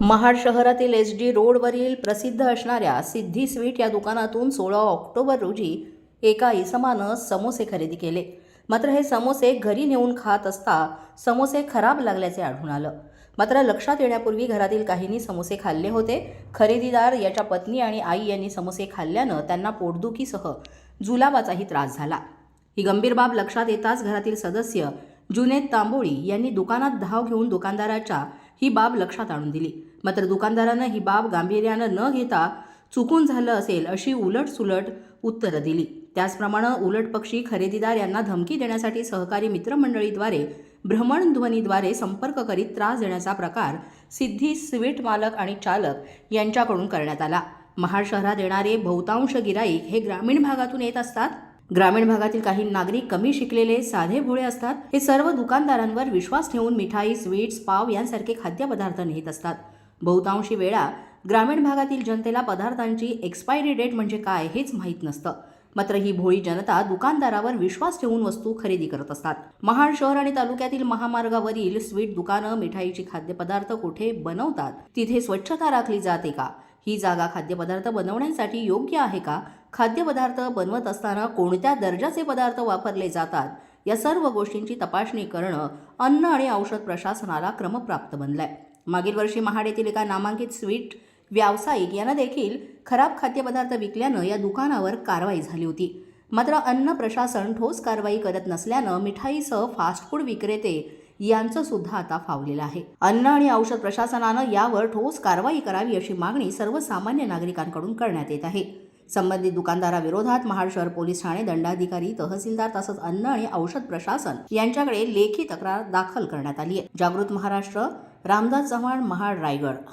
महाड शहरातील S D रोडवरील प्रसिद्ध असणाऱ्या सिद्धी स्वीट या दुकानातून सोळा ऑक्टोबर रोजी एका इसमानं समोसे खरेदी केले. मात्र हे समोसे घरी नेऊन खात असता समोसे खराब लागल्याचे आढळून आलं. मात्र लक्षात येण्यापूर्वी घरातील काहींनी समोसे खाल्ले होते. खरेदीदार याच्या पत्नी आणि आई यांनी समोसे खाल्ल्यानं त्यांना पोटदुखीसह जुलाबाचाही त्रास झाला. ही गंभीर बाब लक्षात येताच घरातील सदस्य जुनेद तांबोळी यांनी दुकानात धाव घेऊन दुकानदाराच्या ही बाब लक्षात आणून दिली. मात्र दुकानदारानं ही बाब गांभीर्यानं न घेता चुकून झालं असेल अशी उलटसुलट उत्तरं दिली. त्याचप्रमाणे उलटपक्षी खरेदीदार यांना धमकी देण्यासाठी सहकारी मित्रमंडळीद्वारे भ्रमणध्वनीद्वारे संपर्क करीत त्रास देण्याचा प्रकार सिद्धी स्वीट मालक आणि चालक यांच्याकडून करण्यात आला. महाड शहरात येणारे बहुतांश गिराईक हे ग्रामीण भागातून येत असतात? ग्रामीण भागातील काही नागरिक कमी शिकलेले साधे भोळे असतात. हे सर्व दुकानदारांवर विश्वास ठेवून मिठाई स्वीट्स पाव यांसारखे खाद्यपदार्थ नेत असतात. बहुतांशी वेळा ग्रामीण भागातील जनतेला पदार्थांची एक्सपायरी डेट म्हणजे काय हेच माहीत नसतं. मात्र ही भोळी जनता दुकानदारावर विश्वास ठेवून वस्तू खरेदी करत असतात. महाड शहर आणि तालुक्यातील महामार्गावरील स्वीट दुकानं मिठाईची खाद्यपदार्थ कुठे बनवतात तिथे स्वच्छता राखली जाते का? ही जागा खाद्यपदार्थ बनवण्यासाठी योग्य आहे का? खाद्यपदार्थ बनवत असताना कोणत्या दर्जाचे पदार्थ वापरले जातात? या सर्व गोष्टींची तपासणी करणं अन्न आणि औषध प्रशासनाला क्रमप्राप्त बनलाय. मागील वर्षी महाड येथील एका नामांकित स्वीट व्यावसायिक यांना देखील खराब खाद्यपदार्थ विकल्यानं या दुकानावर कारवाई झाली होती. मात्र अन्न प्रशासन ठोस कारवाई करत नसल्यानं मिठाईसह फास्ट फूड विक्रेते यांचं सुद्धा आता फावलेलं आहे. अन्न आणि औषध प्रशासनानं यावर ठोस कारवाई करावी अशी मागणी सर्वसामान्य नागरिकांकडून करण्यात येत आहे. संबंधित दुकानदाराविरोधात महाड शहर पोलीस ठाणे दंडाधिकारी तहसीलदार तसंच अन्न आणि औषध प्रशासन यांच्याकडे लेखी तक्रार दाखल करण्यात आली आहे. जागृत महाराष्ट्र रामदास चव्हाण महाड रायगड.